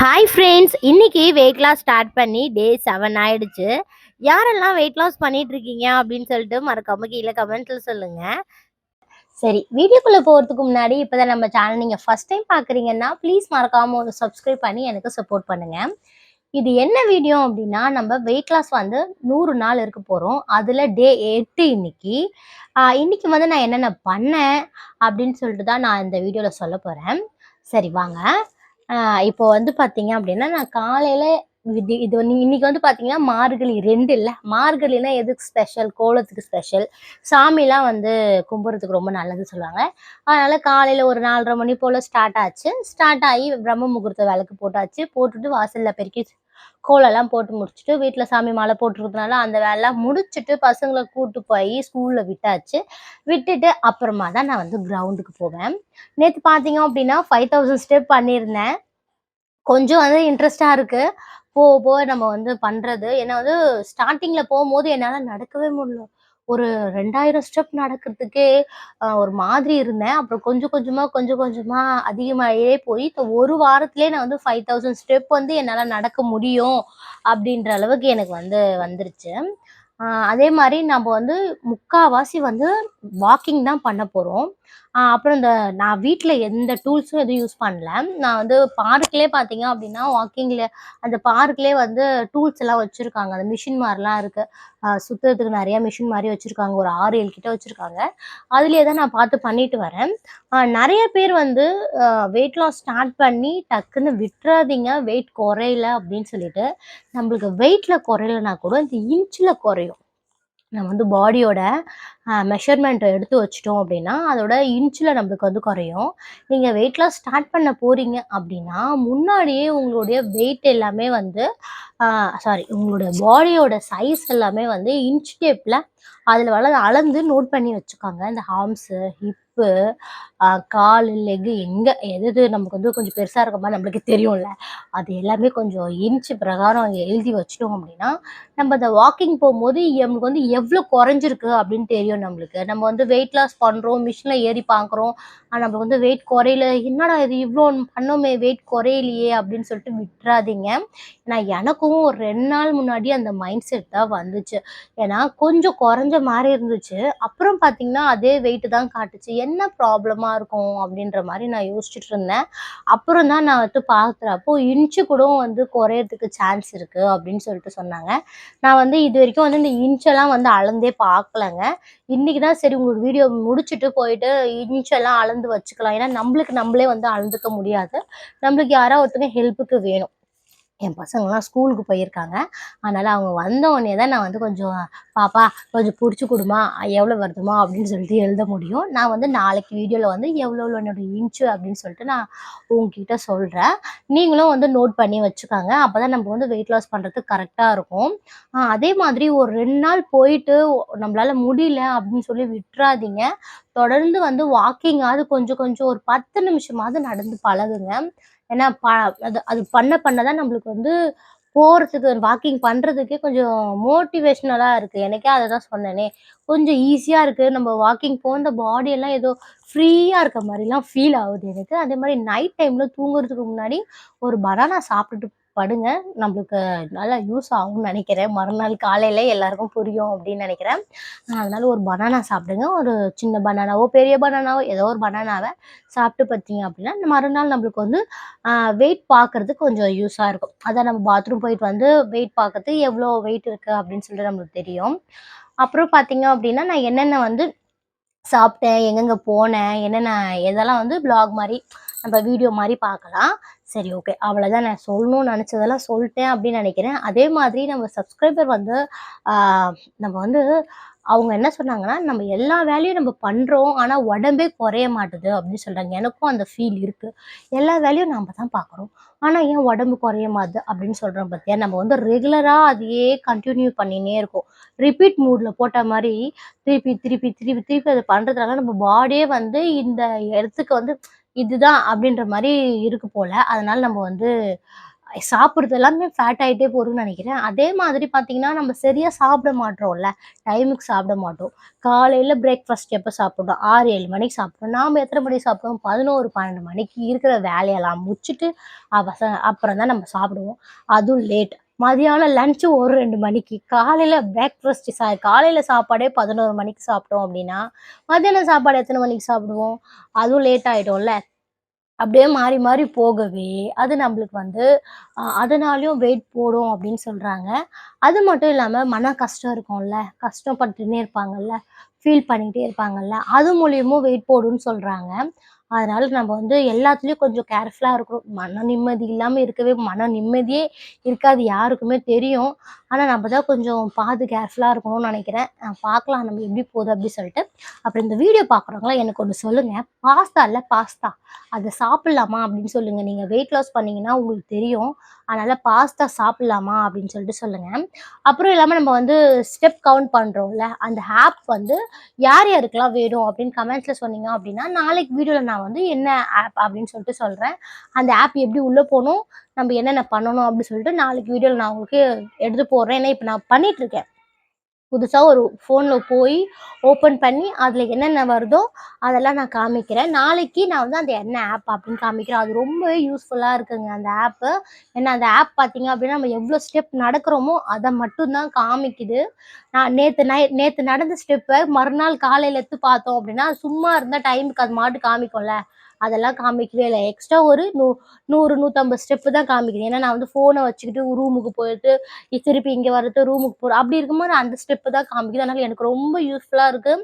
Hi friends இன்னைக்கு weight loss start பண்ணி day seven ஆயிடுச்சு. யாரெல்லாம் வெயிட் லாஸ் பண்ணிட்டு இருக்கீங்க அப்படின்னு சொல்லிட்டு மறக்காம கீழே கமெண்ட்ல சொல்லுங்க. சரி வீடியோக்குள்ளே போகிறதுக்கு முன்னாடி இப்போ தான் நம்ம சேனல் நீங்கள் ஃபர்ஸ்ட் டைம் பார்க்குறீங்கன்னா ப்ளீஸ் மறக்காம ஒரு சப்ஸ்கிரைப் பண்ணி எனக்கு சப்போர்ட் பண்ணுங்க. இது என்ன வீடியோ அப்படின்னா நம்ம வெயிட் லாஸ் வந்து நூறு நாள் இருக்க போகிறோம் அதில் டே எட்டு இன்னைக்கு. இன்னைக்கு வந்து நான் என்னென்ன பண்ணேன் அப்படின்னு சொல்லிட்டு தான் நான் இந்த வீடியோவில் சொல்ல போகிறேன் சரி வாங்க. இப்போ வந்து பார்த்தீங்க அப்படின்னா நான் காலையில இது இது வந்து இன்னைக்கு வந்து பார்த்தீங்கன்னா மார்கழி ரெண்டு இல்லை. மார்கழினா எதுக்கு ஸ்பெஷல் கோலத்துக்கு ஸ்பெஷல் சாமிலாம் வந்து கும்பிட்றதுக்கு ரொம்ப நல்லது சொல்லுவாங்க. அதனால காலையில் ஒரு நாலரை மணி போல் ஸ்டார்ட் ஆச்சு. ஸ்டார்ட் ஆகி பிரம்ம முகூர்த்த விளக்கு போட்டாச்சு. போட்டுட்டு வாசல்ல பெருக்கி கோலம்லாம் போட்டு முடிச்சுட்டு வீட்டில் சாமி மாலை போட்டுருக்கிறதுனால அந்த வேலைலாம் முடிச்சுட்டு பசங்களை கூட்டு போய் ஸ்கூலில் விட்டாச்சு. விட்டுட்டு அப்புறமா தான் நான் வந்து கிரவுண்டுக்கு போவேன். நேற்று பார்த்தீங்க அப்படின்னா ஃபைவ் தௌசண்ட் ஸ்டெப் பண்ணியிருந்தேன். கொஞ்சம் வந்து இன்ட்ரெஸ்டாக இருக்குது போக போக நம்ம வந்து பண்ணுறது ஏன்னா வந்து ஸ்டார்டிங்கில் போகும்போது என்னால் நடக்கவே முடியல. ஒரு ரெண்டாயிரம் ஸ்டெப் நடக்கிறதுக்கே ஒரு மாதிரி இருந்தேன். அப்புறம் கொஞ்சம் கொஞ்சமாக கொஞ்சம் கொஞ்சமாக அதிகமாகவே போய் இப்போ ஒரு வாரத்துலேயே நான் வந்து ஃபைவ் தௌசண்ட் ஸ்டெப் வந்து என்னால் நடக்க முடியும் அப்படின்ற அளவுக்கு எனக்கு வந்து வந்துருச்சு. அதே மாதிரி நம்ம வந்து முக்காவாசி வந்து வாக்கிங் தான் பண்ண போகிறோம் அப்புறம் இந்த நான் வீட்டில் எந்த டூல்ஸும் எதுவும் யூஸ் பண்ணல. நான் வந்து பார்க்லேயே பார்த்தீங்க அப்படின்னா வாக்கிங்கில் அந்த பார்க்லேயே வந்து டூல்ஸ் எல்லாம் வச்சுருக்காங்க. அந்த மிஷின் மாதிரிலாம் இருக்குது சுற்றுறதுக்கு நிறையா மிஷின் மாதிரி வச்சுருக்காங்க. ஒரு ஆறு ஏழு கிட்ட வச்சுருக்காங்க. அதுலேயே தான் நான் பார்த்து பண்ணிட்டு வரேன். நிறைய பேர் வந்து வெயிட் லாஸ் ஸ்டார்ட் பண்ணி டக்குன்னு விட்டுறாதீங்க. வெயிட் குறையல அப்படின்னு சொல்லிட்டு நம்மளுக்கு வெயிட்டில் குறையலனா கூட இந்த இன்ச்சில் குறையும். நம்ம வந்து பாடியோட மெஷர்மெண்ட்டை எடுத்து வச்சிட்டோம் அப்படின்னா அதோட இன்ச்சில் நம்மளுக்கு வந்து குறையும். நீங்கள் வெயிட் லாஸ் ஸ்டார்ட் பண்ண போகிறீங்க அப்படின்னா முன்னாடியே உங்களுடைய வெயிட் எல்லாமே வந்து சாரி உங்களுடைய பாடியோட சைஸ் எல்லாமே வந்து இன்ச் டேப்பில் அதில் வள அளந்து நோட் பண்ணி வச்சுக்கோங்க. இந்த ஹார்ம்ஸு ஹிப்பு கால் லெக்கு எங்கே எது எது நமக்கு வந்து கொஞ்சம் பெருசாக இருக்க மாதிரி நம்மளுக்கு தெரியும்ல. அது எல்லாமே கொஞ்சம் இன்ச்சு பிரகாரம் எழுதி வச்சிட்டோம் அப்படின்னா நம்ம அந்த வாக்கிங் போகும்போது நம்மளுக்கு வந்து எவ்வளோ குறைஞ்சிருக்கு அப்படின்னு தெரியும் நம்மளுக்கு. நம்ம வந்து வெயிட் லாஸ் பண்ணுறோம் மிஷினில் ஏறி பார்க்குறோம் நம்மளுக்கு வந்து வெயிட் குறையல. என்னடா இது இவ்வளோ பண்ணோமே வெயிட் குறையிலையே அப்படின்னு சொல்லிட்டு விட்டுறாதீங்க. ஏன்னா எனக்கும் ஒரு ரெண்டு நாள் முன்னாடி அந்த மைண்ட் செட் தான் வந்துச்சு. ஏன்னா கொஞ்சம் குறைஞ்ச மாதிரி இருந்துச்சு. அப்புறம் பார்த்தீங்கன்னா அதே வெயிட்டு தான் காட்டுச்சு. என்ன ப்ராப்ளமாக இருக்கும் அப்படின்ற மாதிரி நான் யோசிச்சுட்டு இருந்தேன். அப்புறம் தான் நான் வந்து பார்க்குறப்போ இன்ச்சு கூட வந்து குறையறதுக்கு சான்ஸ் இருக்குது அப்படின்னு சொல்லிட்டு சொன்னாங்க. நான் வந்து இது வரைக்கும் வந்து இந்த இன்ச்செல்லாம் வந்து அளந்தே பார்க்கலங்க இன்றைக்கி தான் சரி உங்களுக்கு வீடியோ முடிச்சுட்டு போயிட்டு இன்ச்செல்லாம் அளந்து வச்சுக்கலாம். ஏன்னா நம்மளுக்கு நம்மளே வந்து அளந்துக்க முடியாது. நம்மளுக்கு யாராவது ஒருத்தங்க ஹெல்ப்புக்கு வேணும். என் பசங்களாம் ஸ்கூலுக்கு போயிருக்காங்க. அதனால் அவங்க வந்த உடனே தான் நான் வந்து கொஞ்சம் பாப்பா கொஞ்சம் பிடிச்சி கொடுமா எவ்வளோ வருதுமா? அப்படின்னு சொல்லிட்டு எழுத முடியும். நான் வந்து நாளைக்கு வீடியோவில் வந்து எவ்வளோ எவ்வளோ இன்ச்சு அப்படின்னு சொல்லிட்டு நான் உங்ககிட்ட சொல்கிறேன் நீங்களும் வந்து நோட் பண்ணி வச்சுக்கோங்க. அப்போ தான் நம்ம வந்து வெயிட் லாஸ் பண்ணுறதுக்கு கரெக்டாக இருக்கும். அதே மாதிரி ஒரு ரெண்டு நாள் போயிட்டு நம்மளால் முடியல அப்படின்னு சொல்லி விட்டுறாதீங்க. தொடர்ந்து வந்து வாக்கிங்காவது கொஞ்சம் கொஞ்சம் ஒரு பத்து நிமிஷமாவது நடந்து பழகுங்க. ஏன்னா ப அது அது பண்ண பண்ண தான் நம்மளுக்கு வந்து போகிறதுக்கு வாக்கிங் பண்ணுறதுக்கே கொஞ்சம் மோட்டிவேஷ்னலாக இருக்குது எனக்கே அதை தான் சொன்னேனே. கொஞ்சம் ஈஸியாக இருக்குது நம்ம வாக்கிங் போன பாடியெல்லாம் ஏதோ ஃப்ரீயாக இருக்க மாதிரிலாம் ஃபீல் ஆகுது எனக்கு. அதே மாதிரி நைட் டைமில் தூங்குறதுக்கு முன்னாடி ஒரு பனானா சாப்பிட்டுட்டு படுங்க. நம்மளுக்கு நல்லா யூஸ் ஆகும்னு நினைக்கிறேன். மறுநாள் காலையில எல்லாருக்கும் புரியும் அப்படின்னு நினைக்கிறேன். அதனால ஒரு பனானா சாப்பிடுங்க. ஒரு சின்ன பனானாவோ பெரிய பனானாவோ ஏதோ ஒரு பனானாவை சாப்பிட்டு பார்த்தீங்க அப்படின்னா இந்த மறுநாள் நம்மளுக்கு வந்து வெயிட் பார்க்கறதுக்கு கொஞ்சம் யூஸாக இருக்கும். அதான் நம்ம பாத்ரூம் போயிட்டு வந்து வெயிட் பார்க்கறது எவ்வளோ வெயிட் இருக்குது அப்படின்னு சொல்லிட்டு நம்மளுக்கு தெரியும். அப்புறம் பார்த்தீங்க அப்படின்னா நான் என்னென்ன வந்து சாப்பிட்டேன் எங்கெங்கே போனேன் என்னென்ன எதெல்லாம் வந்து பிளாக் மாதிரி நம்ம வீடியோ மாதிரி பார்க்கலாம். சரி ஓகே அவ்வளோதான் நான் சொல்லணும்னு நினச்சதெல்லாம் சொல்லிட்டேன் அப்படின்னு நினைக்கிறேன். அதே மாதிரி நம்ம சப்ஸ்கிரைபர் வந்து நம்ம வந்து அவங்க என்ன சொன்னாங்கன்னா நம்ம எல்லா வேலையும் நம்ம பண்ணுறோம் ஆனால் உடம்பே குறைய மாட்டுது அப்படின்னு சொல்கிறாங்க எனக்கும் அந்த ஃபீல் இருக்குது எல்லா வேலையும் நம்ம தான் பார்க்குறோம். ஆனால் ஏன் உடம்பு குறைய மாட்டுது அப்படின்னு சொல்கிறோம் பார்த்தியா நம்ம வந்து ரெகுலராக அதையே கண்டினியூ பண்ணினே இருக்கோம். ரிப்பீட் மூடில் போட்ட மாதிரி திருப்பி திருப்பி திருப்பி திருப்பி அதை பண்ணுறதுனால நம்ம பாடியே வந்து இந்த இடத்துக்கு வந்து இதுதான் அப்படின்ற மாதிரி இருக்கு போல அதனால நம்ம வந்து சாப்பிட்றது எல்லாமே ஃபேட் ஆகிட்டே போகுதுன்னு நினைக்கிறேன். அதே மாதிரி பார்த்தீங்கன்னா, நம்ம சரியாக சாப்பிட மாட்றோம்ல. டைமுக்கு சாப்பிட மாட்டோம். காலையில் பிரேக்ஃபாஸ்ட் எப்போ சாப்பிட்றோம் ஆறு ஏழு மணிக்கு சாப்பிட்றோம் நாம் எத்தனை மணிக்கு சாப்பிடுவோம்? 11, 12 மணிக்கு இருக்கிற வேலையெல்லாம் முடிச்சுட்டு, அவச அப்புறம் தான் நம்ம சாப்பிடுவோம். அதுவும் லேட். மதியானம் லஞ்சு ஒரு ரெண்டு மணிக்கு. காலையில் பிரேக்ஃபாஸ்ட் சா காலையில் சாப்பாடே 11 மணிக்கு சாப்பிட்டோம் அப்படின்னா, மத்தியானம் சாப்பாடு எத்தனை மணிக்கு சாப்பிடுவோம்? அதுவும் லேட் ஆகிடும்ல அப்படியே மாறி மாறி போகவே, அது நம்மளுக்கு வந்து அதனாலையும் அதனாலயும் வெயிட் போடும் அப்படின்னு சொல்கிறாங்க அது மட்டும் இல்லாமல் மன கஷ்டம் இருக்கும்ல, கஷ்டப்பட்டுன்னே இருப்பாங்கல்ல, ஃபீல் பண்ணிகிட்டே இருப்பாங்கல்ல, அது மூலியமும் வெயிட் போடும்னு சொல்கிறாங்க அதனால நம்ம வந்து எல்லாத்துலேயும் கொஞ்சம் கேர்ஃபுல்லாக இருக்கணும். மன நிம்மதி இல்லாமல் இருக்கவே மன நிம்மதியே இருக்காது யாருக்குமே தெரியும். ஆனால் நம்ம தான் கொஞ்சம் பார்த்து கேர்ஃபுல்லாக இருக்கணும்னு நினைக்கிறேன் பார்க்கலாம் நம்ம எப்படி போகுது அப்படி சொல்லிட்டு. அப்புறம் இந்த வீடியோ பார்க்குறவங்களாம் எனக்கு ஒன்று சொல்லுங்கள் பாஸ்தா இல்லை பாஸ்தா. அதை சாப்பிட்லாமா அப்படின்னு சொல்லுங்கள் நீங்கள் வெயிட் லாஸ் பண்ணிங்கன்னா உங்களுக்கு தெரியும். அதனால் பாஸ்தா சாப்பிட்லாமா அப்படின்னு சொல்லிட்டு சொல்லுங்கள் அப்புறம் இல்லாமல் நம்ம வந்து ஸ்டெப் கவுண்ட் பண்ணுறோம்ல அந்த ஆப் வந்து யார் யாருக்கெல்லாம் வேணும் அப்படின்னு கமெண்ட்ஸில் சொன்னீங்க அப்படின்னா, நாளைக்கு வீடியோவில் நான் நான் வந்து என்ன ஆப் அப்படின்னு சொல்லிட்டு சொல்கிறேன் அந்த ஆப் எப்படி உள்ளே போகணும் நம்ம என்னென்ன பண்ணணும் அப்படின்னு சொல்லிட்டு நாளைக்கு வீடியோவில் நான் உங்களுக்கு எடுத்து போடுறேன். ஏன்னா இப்போ நான் பண்ணிகிட்ருக்கேன் புதுசாக ஒரு ஃபோனில் போய் ஓப்பன் பண்ணி அதில் என்னென்ன வருதோ அதெல்லாம் நான் காமிக்கிறேன். நாளைக்கு நான் வந்து அந்த என்ன ஆப் அப்படின்னு காமிக்கிறேன். அது ரொம்பவே யூஸ்ஃபுல்லாக இருக்குங்க அந்த ஆப்பு. ஏன்னா அந்த ஆப் பார்த்தீங்க அப்படின்னா, நம்ம எவ்வளோ ஸ்டெப் நடக்கிறோமோ அதை மட்டும் தான் காமிக்குது. நான் நேற்று நை நேற்று நடந்த ஸ்டெப்பை மறுநாள் காலையில எடுத்து பார்த்தோம் அப்படின்னா, சும்மா இருந்தால் டைமுக்கு அது மாட்டு காமிக்கும்ல. அதெல்லாம் காமிக்கவே இல்லை எக்ஸ்ட்ரா ஒரு நூ 100, 150 ஸ்டெப் தான் காமிக்குது. ஏன்னா நான் வந்து ஃபோனை வச்சுக்கிட்டு ரூமுக்கு போயிட்டு, திருப்பி இங்கே வரது ரூமுக்கு போற அப்படி இருக்கும்போது அந்த ஸ்டெப்பு தான் காமிக்குது. அதனால எனக்கு ரொம்ப யூஸ்ஃபுல்லா இருக்கு.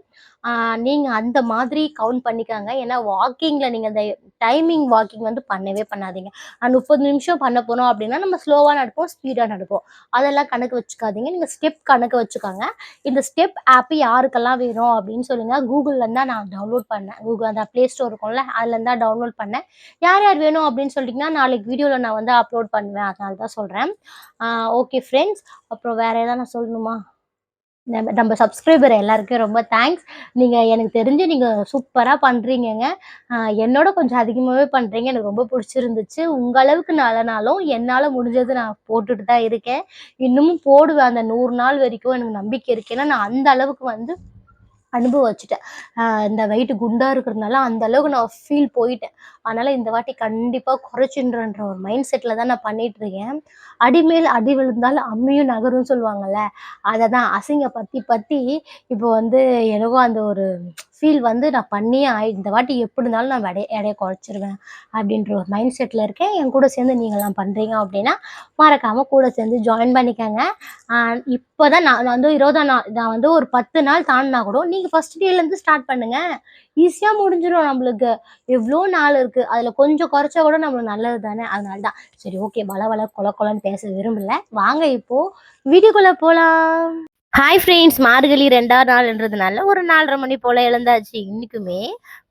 நீங்கள் அந்த மாதிரி கவுண்ட் பண்ணிக்காங்க ஏன்னா வாக்கிங்கில் நீங்கள் அந்த டைமிங் வாக்கிங் வந்து பண்ணவே பண்ணாதீங்க. அ 30 நிமிஷம் பண்ண போனோம் அப்படின்னா, நம்ம ஸ்லோவாக நடப்போம், ஸ்பீடாக நடப்போம். அதெல்லாம் கணக்கு வச்சுக்காதீங்க. நீங்கள் ஸ்டெப் கணக்கு வச்சுக்கோங்க. இந்த ஸ்டெப் ஆப்பு யாருக்கெல்லாம் வேணும் அப்படின்னு சொல்லுங்க. கூகுளில் இருந்து தான் நான் டவுன்லோட் பண்ணேன். கூகுள் அந்த ப்ளே ஸ்டோர் இருக்கும்ல, அதுலேருந்து தான் டவுன்லோட் பண்ணேன். யார் யார் வேணும் அப்படின்னு சொல்லிட்டிங்கன்னா நாளைக்கு வீடியோவில் நான் வந்து அப்லோட் பண்ணுவேன். அதனால தான் சொல்கிறேன் ஓகே ஃப்ரெண்ட்ஸ். அப்புறம் வேறு எதாவது நான் சொல்லணுமா? நம்ம நம்ம சப்ஸ்கிரைபர் எல்லாருக்கும் ரொம்ப தேங்க்ஸ். நீங்கள் எனக்கு தெரிஞ்சு நீங்கள் சூப்பராக பண்ணுறீங்கங்க என்னோட கொஞ்சம் அதிகமாகவே பண்ணுறீங்க எனக்கு ரொம்ப பிடிச்சிருந்துச்சு உங்களவுக்கு அளவுக்கு என்னால் இல்லனாலும், முடிஞ்சது நான் போட்டுட்டு தான் இருக்கேன். இன்னமும் போடுவேன். அந்த நூறு நாள் வரைக்கும் எனக்கு நம்பிக்கை இருக்கு. ஏன்னா நான் அந்த அளவுக்கு வந்து அனுபவிச்சுட்டேன். இந்த வெயிட் குண்டாக இருக்கிறதுனால அந்த அளவுக்கு நான் ஃபீல் போயிட்டேன். அதனால் இந்த வாட்டி கண்டிப்பாக குறைச்சின்றன்ற ஒரு மைண்ட் செட்டில் தான் நான் பண்ணிகிட்டு இருக்கேன். அடிமேல் அடி விழுந்தாலும் அம்மியும் நகரும்னு சொல்லுவாங்கல்ல. அதை தான் அசிங்கம் பற்றி பற்றி இப்போ வந்து எனக்கும் அந்த ஒரு ஃபீல் வந்து நான் பண்ணியே ஆயி இந்த வாட்டி எப்படி இருந்தாலும் நான் எடை எடையை குறைச்சிருவேன். அப்படின்ற ஒரு மைண்ட் செட்டில் இருக்கேன். என் கூட சேர்ந்து நீங்களாம் பண்ணுறீங்க அப்படின்னா, மறக்காமல் கூட சேர்ந்து ஜாயின் பண்ணிக்கோங்க இப்போ தான் நான் நான் வந்து 20ஆம் நாள் நான் வந்து ஒரு 10 நாள் தாண்டினா கூட, நீங்கள் ஃபஸ்ட் டேலேருந்து ஸ்டார்ட் பண்ணுங்கள் ஈஸியாக முடிஞ்சிடும் நம்மளுக்கு. எவ்வளோ நாள் இருக்குது அதில் கொஞ்சம் குறைச்சா கூட நம்மளுக்கு நல்லது தானே. அதனால தான். சரி ஓகே வள வள கொல கொலன்னு பேச விரும்பல. வாங்க இப்போது வீடியோக்குள்ளே போகலாம் ஹாய் ஃப்ரெண்ட்ஸ். மார்கழி ரெண்டாவது நாள்ன்றதுனால ஒரு 4:30 மணி போல் எழுந்தாச்சு. இன்றைக்குமே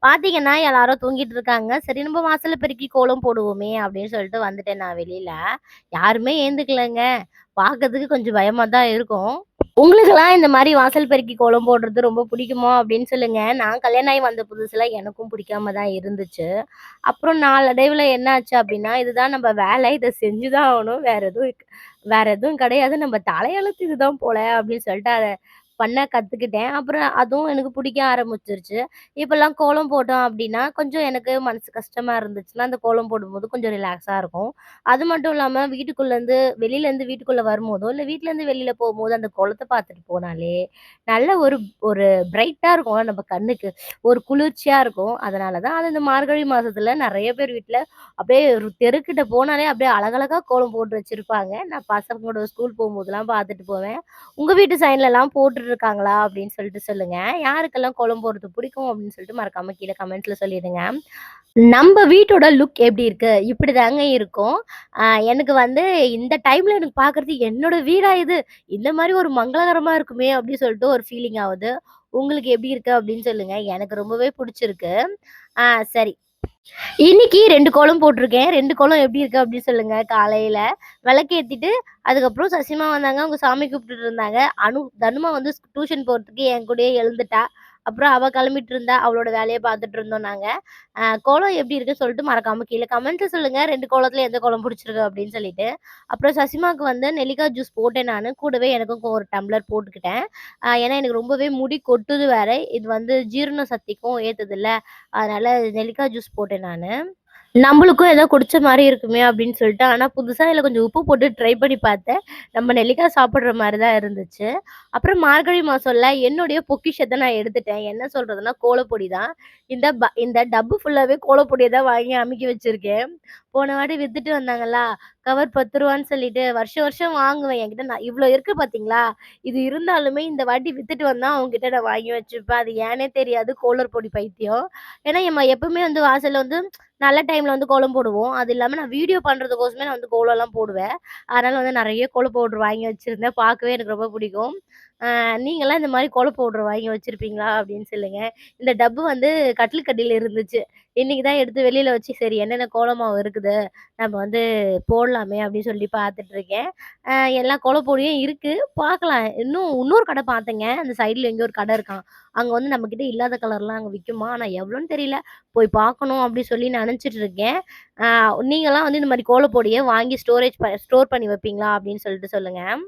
பார்த்தீங்கன்னா, எல்லாரும் தூங்கிட்டு இருக்காங்க. சரி நம்ம வாசலை பெருக்கி கோலம் போடுவோமே அப்படின்னு சொல்லிட்டு வந்துட்டேன் நான் வெளியில் யாருமே ஏந்துக்கலைங்க பார்க்கறதுக்கு கொஞ்சம் பயமாக தான் இருக்கும். உங்களுக்கெல்லாம் இந்த மாதிரி வாசல் பெருக்கி கோலம் போடுறது ரொம்ப பிடிக்குமா அப்படின்னு சொல்லுங்க. நான் கல்யாணம் ஆகி வந்த புதுசுல எனக்கும் பிடிக்காம தான் இருந்துச்சு. அப்புறம் நாளடைவுல என்ன ஆச்சு அப்படின்னா, இதுதான் நம்ம வேலை. இதை செஞ்சு தான் ஆகணும். வேற எதுவும் வேற எதுவும் கிடையாது. நம்ம தலையெழுத்து இதுதான் போல அப்படின்னு சொல்லிட்டு அதை பண்ண கற்றுக்கிட்டேன் அப்புறம் அதுவும் எனக்கு பிடிக்க ஆரம்பிச்சிருச்சு இப்போல்லாம் கோலம் போட்டோம் அப்படின்னா, கொஞ்சம் எனக்கு மனசு கஷ்டமாக இருந்துச்சுன்னா, அந்த கோலம் போடும்போது கொஞ்சம் ரிலாக்ஸாக இருக்கும். அது மட்டும் இல்லாமல் வீட்டுக்குள்ளேருந்து வெளியிலேருந்து வீட்டுக்குள்ளே வரும்போதோ, இல்லை வீட்டிலேருந்து வெளியில் போகும்போது அந்த கோலத்தை பார்த்துட்டு போனாலே, நல்ல ஒரு ஒரு பிரைட்டாக இருக்கும் நம்ம கண்ணுக்கு. ஒரு குளிர்ச்சியாக இருக்கும். அதனால தான் அது இந்த மார்கழி மாதத்தில் நிறைய பேர் வீட்டில் அப்படியே தெருக்கிட்ட போனாலே அப்படியே அழகழகாக கோலம் போட்டு வச்சுருப்பாங்க நான் பசங்களோட ஸ்கூல் போகும்போதெல்லாம் பார்த்துட்டு போவேன். உங்கள் வீட்டு சைன்லலாம் போட்டு இருக்காங்களா? அப்படின்னு சொல்லிட்டு சொல்லுங்க. யாருக்கெல்லாம் கோலம் போடுறது பிடிக்கும் அப்படின்னு சொல்லிட்டு மறக்காம கீழே கமெண்ட்ஸ்ல சொல்லிடுங்க. நம்ம வீட்டோட லுக் எப்படி இருக்கு? இப்படிதாங்க இருக்கும். எனக்கு வந்து இந்த டைம்ல எனக்கு பார்க்கறதுக்கு என்னோட வீடா இது? இந்த மாதிரி ஒரு மங்களகரமா இருக்குமே அப்படின்னு சொல்லிட்டு ஒரு ஃபீலிங் ஆகுது உங்களுக்கு எப்படி இருக்கு அப்படின்னு சொல்லுங்க. எனக்கு ரொம்பவே பிடிச்சிருக்கு சரி. இன்னைக்கு ரெண்டு கோலம் போட்டிருக்கேன். ரெண்டு கோலம் எப்படி இருக்கு அப்படின்னு சொல்லுங்க. காலையில விளக்கேத்திட்டு, அதுக்கப்புறம் சசிமா வந்தாங்க. அவங்க சாமி கூப்பிட்டுட்டு இருந்தாங்க. அனு தனுமா வந்து டியூஷன் போறதுக்கு என் கூடயே எழுந்துட்டா. அப்புறம் அவள் கிளம்பிட்டு இருந்தா அவளோட வேலையை பார்த்துட்டு இருந்தோம் நாங்கள் கோலம் எப்படி இருக்குன்னு சொல்லிட்டு மறக்காம கீழே கமெண்ட்ல சொல்லுங்கள் ரெண்டு கோலத்தில் எந்த கோலம் பிடிச்சிருக்கு அப்படின்னு சொல்லிட்டு. அப்புறம் சசிமாவுக்கு வந்து நெல்லிக்காய் ஜூஸ் போட்டேன் நான். கூடவே எனக்கும் ஒரு டம்ளர் போட்டுக்கிட்டேன். ஏன்னா எனக்கு ரொம்பவே முடி கொட்டுது வேற. இது வந்து ஜீரண சக்திக்கும் ஏற்றுதில்ல அதனால் அதனால நெல்லிக்காய் ஜூஸ் போட்டேன் நான். நம்மளுக்கும் ஏதோ குடிச்ச மாதிரி இருக்குமே அப்படின்னு சொல்லிட்டு ஆனால் புதுசாக இதில் கொஞ்சம் உப்பு போட்டு ட்ரை பண்ணி பார்த்தேன். நம்ம நெல்லிக்காய் சாப்பிட்ற மாதிரி தான் இருந்துச்சு. அப்புறம் மார்கழி மாசம்ல என்னுடைய பொக்கிஷத்தை நான் எடுத்துட்டேன். என்ன சொல்றதுன்னா கோலப்பொடி தான் இந்த ப- இந்த டப்பு ஃபுல்லாகவே கோலப்பொடியை தான் வாங்கி அமுக்கி வச்சிருக்கேன். போன வாட்டி வித்துட்டு வந்தாங்களா கவர் பத்து ரூபான்னு சொல்லிட்டு வருஷம் வருஷம் வாங்குவேன். என்கிட்ட நான் இவ்வளோ இருக்கு பார்த்தீங்களா இது இருந்தாலுமே இந்த வாட்டி வித்துட்டு வந்தா அவங்ககிட்ட நான் வாங்கி வச்சுப்பேன். அது ஏனே தெரியாது. கோலர் பொடி பைத்தியம். ஏன்னா நம்ம எப்பவுமே வந்து வாசல்ல வந்து நல்ல டைம்ல வந்து கோலம் போடுவோம். அது இல்லாமல் நான் வீடியோ பண்ணுறதுக்கோசமே நான் வந்து கோலம்லாம் போடுவேன். அதனால வந்து நிறைய கோலம் பவுடர் வாங்கி வச்சிருந்தேன். பார்க்கவே எனக்கு ரொம்ப பிடிக்கும். நீங்களாம் இந்த மாதிரி கோலம் பவுடர் வாங்கி வச்சுருப்பீங்களா? அப்படின்னு சொல்லுங்கள் இந்த டப்பு வந்து கட்டில் கட்டியில் இருந்துச்சு. இன்னைக்கு தான் எடுத்து வெளியில் வச்சு சரி என்னென்ன கோலமாவு இருக்குது நம்ம வந்து போடலாமே அப்படின்னு சொல்லி பார்த்துட்ருக்கேன் எல்லா கோலப்பொடியும் இருக்குது பார்க்கலாம். இன்னும் இன்னொரு கடை பார்த்தேங்க. அந்த சைடில் எங்கேயோ ஒரு கடை இருக்கான். அங்கே வந்து நம்மக்கிட்ட இல்லாத கலர்லாம் அங்கே விற்குமா ஆனால் எவ்வளோன்னு தெரியல. போய் பார்க்கணும் அப்படி சொல்லி நினச்சிட்டு இருக்கேன். நீங்களாம் வந்து இந்த மாதிரி கோலப்பொடியை வாங்கி ஸ்டோரேஜ் ப ஸ்டோர் பண்ணி வைப்பீங்களா அப்படின்னு சொல்லிட்டு சொல்லுங்கள்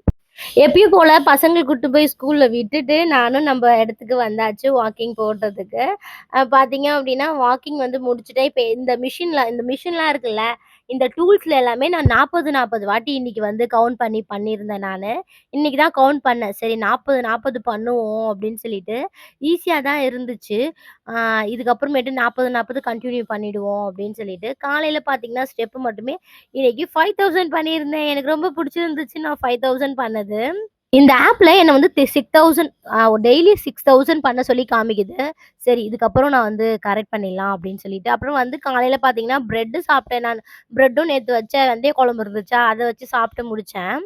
எப்பயும் போல பசங்களை கூட்டு போய் ஸ்கூல்ல விட்டுட்டு நானும் நம்ம இடத்துக்கு வந்தாச்சு வாக்கிங் போடுறதுக்கு அஹ் பாத்தீங்க அப்படின்னா வாக்கிங் வந்து முடிச்சுட்டேன். இப்போ இந்த மிஷின்ல இந்த மிஷின்லாம் இருக்குல்ல இந்த டூல்ஸில் எல்லாமே நான் நாற்பது நாற்பது வாட்டி இன்றைக்கி வந்து கவுண்ட் பண்ணி பண்ணியிருந்தேன் நான். இன்னைக்கு தான் கவுண்ட் பண்ணேன். சரி நாற்பது நாற்பது பண்ணுவோம் அப்படின்னு சொல்லிட்டு ஈஸியாக தான் இருந்துச்சு. இதுக்கப்புறமேட்டு நாற்பது நாற்பது கண்டினியூ பண்ணிவிடுவோம் அப்படின்னு சொல்லிட்டு காலையில் பார்த்தீங்கன்னா ஸ்டெப்பு மட்டுமே இன்றைக்கி ஃபைவ் தௌசண்ட் பண்ணியிருந்தேன். எனக்கு ரொம்ப பிடிச்சிருந்துச்சு நான் ஃபைவ் தௌசண்ட் பண்ணது. இந்த ஆப்பில் என்னை வந்து six thousand daily six thousand பண்ண சொல்லி காமிக்குது. சரி இதுக்கப்புறம் நான் வந்து கரெக்ட் பண்ணிடலாம் அப்படின்னு சொல்லிட்டு. அப்புறம் வந்து காலையில் பார்த்தீங்கன்னா ப்ரெட்டு சாப்பிட்டேன் நான். ப்ரெட்டும் நேற்று வச்ச வெந்தய குழம்பு இருந்துச்சா அதை வச்சு சாப்பிட்டு முடித்தேன்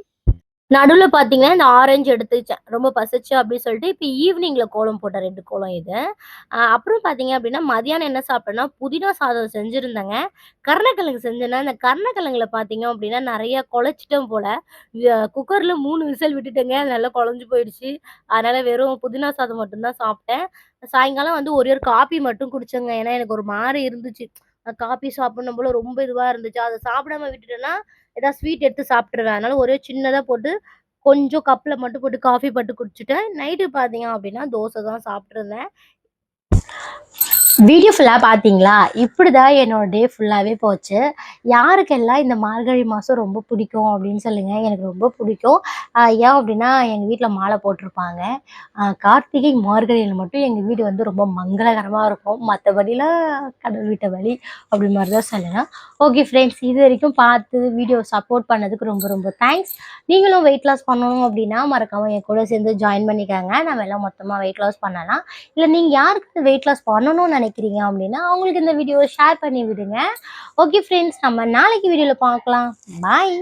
நடுவில் பார்த்தீங்கன்னா இந்த ஆரஞ்சு எடுத்துச்சேன் ரொம்ப பசிச்சு அப்படின்னு சொல்லிட்டு இப்போ ஈவினிங்கில் கோலம் போட்ட ரெண்டு கோலம் இது. அப்புறம் பார்த்தீங்க அப்படின்னா மதியானம் என்ன சாப்பிட்டேன்னா புதினா சாதம் செஞ்சுருந்தேங்க. கருணக்கிழங்கு செஞ்சேன்னா அந்த கருணக்கிழங்குல பார்த்தீங்க அப்படின்னா நிறைய குழச்சிட்டோம் போல். குக்கரில் மூணு விசில் விட்டுட்டேங்க. அது நல்லா குழஞ்சு போயிடுச்சு. அதனால் வெறும் புதினா சாதம் மட்டும்தான் சாப்பிட்டேன். சாயங்காலம் வந்து ஒரே ஒரு காப்பி மட்டும் குடிச்சேங்க. ஏன்னா எனக்கு ஒரு மாதிரி இருந்துச்சு. காஃபி சாப்பிடணும் போல ரொம்ப இதுவாக இருந்துச்சு. அதை சாப்பிடாம விட்டுட்டேன்னா ஏதாவது ஸ்வீட் எடுத்து சாப்பிட்ருவேன் அதனால ஒரே சின்னதாக போட்டு கொஞ்சம் கப்பில் மட்டும் போட்டு காஃபி போட்டு குடிச்சிட்டேன். நைட்டு பார்த்தீங்க அப்படின்னா தோசை தான் சாப்பிட்ருந்தேன் வீடியோ ஃபுல்லாக பார்த்தீங்களா இப்படி தான் என்னோட டே ஃபுல்லாகவே போச்சு. யாருக்கெல்லாம் இந்த மார்கழி மாதம் ரொம்ப பிடிக்கும் அப்படின்னு சொல்லுங்கள் எனக்கு ரொம்ப பிடிக்கும். ஏன் அப்படின்னா எங்கள் வீட்டில் மாலை போட்டிருப்பாங்க. கார்த்திகை மார்கழியில் மட்டும் எங்கள் வீடு வந்து ரொம்ப மங்களகரமாக இருக்கும். மற்றபடிலாம் கடவுள் வீட்டை வழி அப்படி மாதிரி தான் சொல்லலாம். ஓகே ஃப்ரெண்ட்ஸ் இது வரைக்கும் பார்த்து வீடியோ சப்போர்ட் பண்ணதுக்கு ரொம்ப ரொம்ப தேங்க்ஸ் நீங்களும் வெயிட் லாஸ் பண்ணணும் அப்படின்னா மறக்காமல் என் கூட சேர்ந்து ஜாயின் பண்ணிக்கோங்க. நம்ம எல்லாம் மொத்தமாக வெயிட் லாஸ் பண்ணலாம். இல்லை நீங்கள் யாருக்கு வெயிட் லாஸ் பண்ணணும்னு நினைக்கிறீங்க? அப்படின்னா அவங்களுக்கு இந்த வீடியோவை ஷேர் பண்ணி விடுங்க. ஓகே ஃப்ரெண்ட்ஸ் நம்ம நாளைக்கு வீடியோவில் பார்க்கலாம். பாய்